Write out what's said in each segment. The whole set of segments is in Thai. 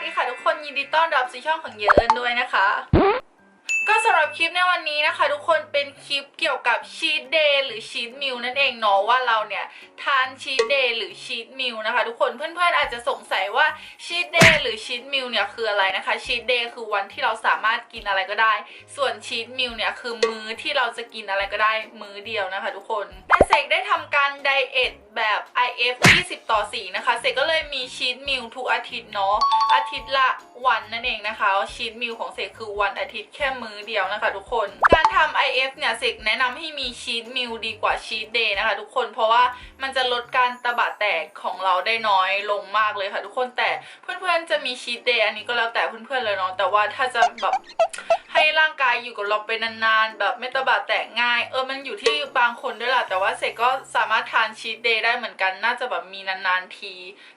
สดีค่ะทุกคนยินดีต้อนรับสู่ช่องของเยอเอินด้วยนะคะ สำหรับคลิปในวันนี้นะคะ ทุกคนเป็นคลิปเกี่ยวกับชีตเดย์หรือชีตมิลนั่นเองเนาะว่าเราเนี่ยทานชีตเดย์หรือชีตมิลนะคะทุกคนเพื่อนๆอาจจะสงสัยว่าชีตเดย์หรือชีตมิลเนี่ยคืออะไรนะคะชีตเดย์คือวันที่เราสามารถกินอะไรก็ได้ ส่วนชีตมิลเนี่ยคือมื้อที่เราจะกินอะไรก็ได้มื้อเดียวนะคะ ทุกคนแต่เสกได้ทำการไดเอทแบบ IF 20 ต่อ 4 นะคะเสกก็เลยมีชีตมิลทุกอาทิตย์เนาะอาทิตย์ละวันนั่นเองนะคะชีตมิลของเสกคือวันอาทิตย์แค่มื้อเดียวนะคะทุกคน การทำ IF เนี่ยเสกแนะนำให้มีชีตมิลดีกว่าชีตเดย์นะคะทุกคนเพราะว่ามันจะลดการตะบะแตกของเราได้น้อยลงมากเลยค่ะทุกคนแต่เพื่อนๆจะมีชีตเดย์อันนี้ก็แล้วแต่เพื่อนๆเลยเนาะแต่ว่าถ้าจะแบบ ให้ร่างกายอยู่กับเราไปนานๆ แบบไม่ตะบะแตกง่าย เออมันอยู่ที่บางคนด้วยแหละแต่ว่าเสกก็สามารถทานชีตเดย์ได้เหมือนกัน น่าจะแบบมีนานๆที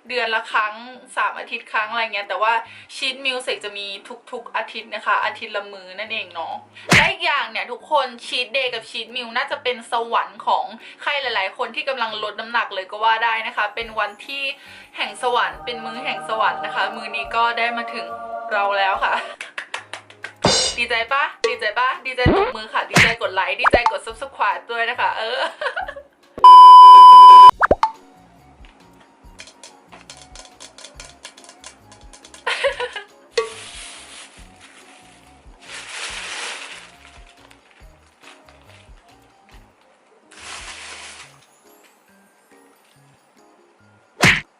เดือนละครั้งสามอาทิตย์ครั้งอะไรเงี้ยแต่ว่าชีตมิลเสกจะมีทุกๆ อาทิตย์นะคะ อาทิตย์ละมือนั่นเองเนาะและอีกอย่างเนี่ยทุกคนชีตเดย์กับชีตมิลน่าจะเป็นสวรรค์ของใครหลาย ๆ คนที่กำลังลดน้ำหนักเลยก็ว่าได้นะคะ เป็นวันที่แห่งสวรรค์เป็นมือแห่งสวรรค์นะคะ มือนี้ก็ได้มาถึงเราแล้วค่ะ ดีใจปะดีใจปะดีใจตบมือค่ะ ดีใจกดไลค์ ดีใจกด subscribe ด้วยนะคะ เออ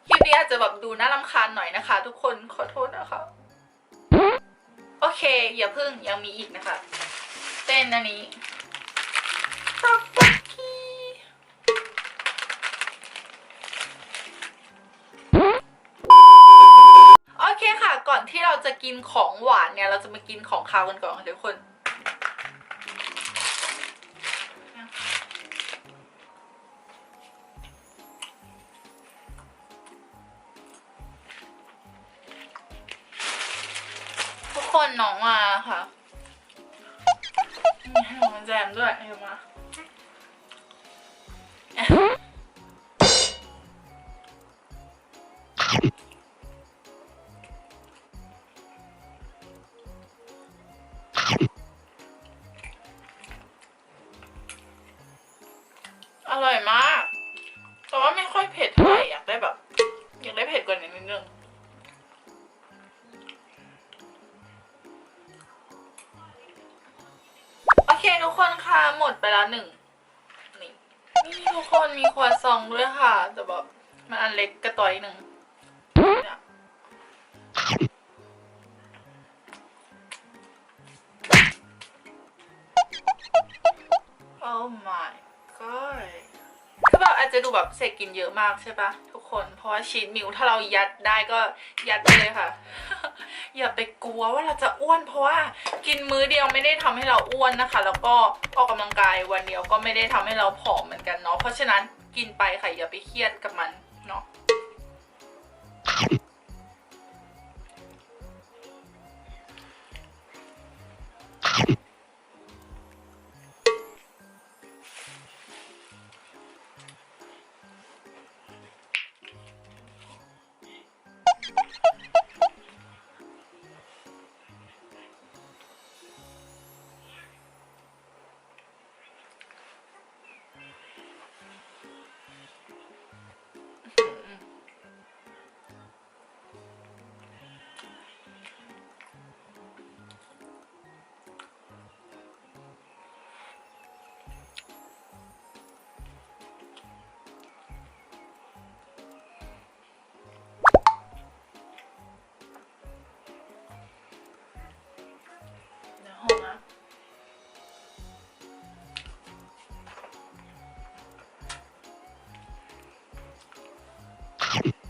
คลิปนี้อาจจะแบบดูน่ารำคาญหน่อยนะคะ ทุกคนขอโทษนะคะ อเคอย่าพึ่งยังมีอีกนะคะ เต้นอันนี้ตอกกกี้โอเคค่ะ ก่อนที่เราจะกินของหวานเนี่ย เราจะมากินของคาวกันก่อนค่ะทุกคน คนน้องมาค่ะมีให้น้องแจมด้วยเดี๋ยวมาอร่อยมาก แต่ว่าไม่ค่อยเผ็ดเท่าไหร่อยากได้แบบ อยากได้เผ็ดกว่านี้นิดนึง ทุกคนค่ะหมดไปแล้วหนึ่งนี่นี่ทุกคนมีครัวซองด้วยค่ะ แต่แบบมันอันเล็กกระต่อยหนึ่งโอ้ my god คือแบบอาจจะดูแบบเสกกินเยอะมากใช่ปะ เพราะว่าชีสมิวถ้าเรายัดได้ก็ยัดไปเลยค่ะ อย่าไปกลัวว่าเราจะอ้วน เพราะว่ากินมื้อเดียวไม่ได้ทำให้เราอ้วนนะคะ แล้วก็ออกกำลังกายวันเดียวก็ไม่ได้ทำให้เราผอมเหมือนกันเนาะเพราะฉะนั้นกินไปค่ะอย่าไปเครียดกับมันเนาะ you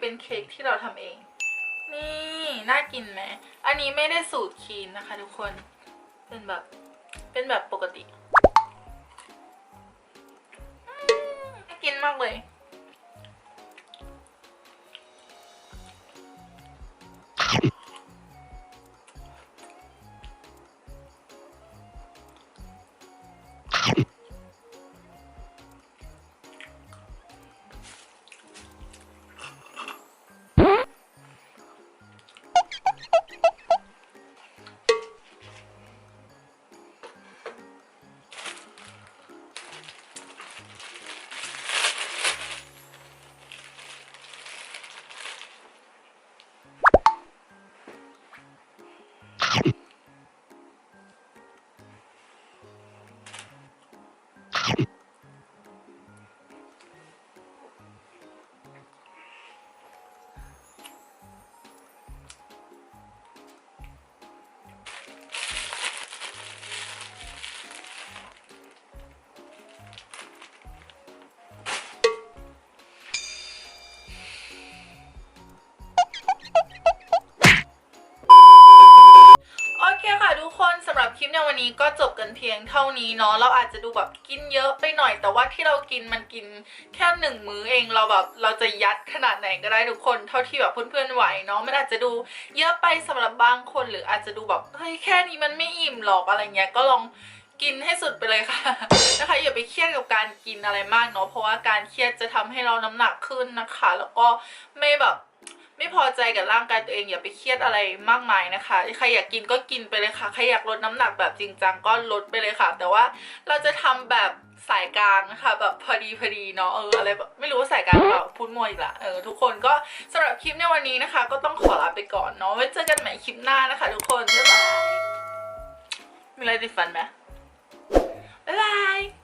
เป็นเค้กที่เราทำเอง นี่น่ากินไหม อันนี้ไม่ได้สูตรคีนนะคะทุกคน เป็นแบบ เป็นแบบปกติน่ากินมากเลย นี้ก็จบกันเพียงเท่านี้เนาะเราอาจจะดูแบบกินเยอะไปหน่อย แต่ว่าที่เรากินมันกินแค่หนึ่งมื้อเองเราแบบเราจะยัดขนาดไหนก็ได้ทุกคนเท่าที่แบบเพื่อนๆไหวเนาะมันอาจจะดูเยอะไปสำหรับบางคนหรืออาจจะดูแบบเฮ้ยแค่นี้มันไม่อิ่มหรอกอะไรเงี้ยก็ลองกินให้สุดไปเลยค่ะนะคะอย่าไปเครียดกับการกินอะไรมากเนาะเพราะว่าการเครียดจะทำให้เราน้ำหนักขึ้นนะคะ แล้วก็ไม่แบบ ไม่พอใจกับร่างกายตัวเองอย่าไปเครียดอะไรมากมายนะคะ ใครอยากกินก็กินไปเลยค่ะ ใครอยากลดน้ำหนักแบบจริงจังก็ลดไปเลยค่ะ แต่ว่าเราจะทำแบบสายกลางนะคะแบบพอดีพอดีเนาะเอออะไรแบบไม่รู้สายกลางหรือเปล่าพูดมั่วอีกละเออทุกคนก็สำหรับคลิปในวันนี้นะคะ ก็ต้องขอลาไปก่อนเนาะไว้เจอกันใหม่คลิปหน้านะคะ ทุกคนบ๊ายบายมีอะไรติดฟันไหมบ๊ายบาย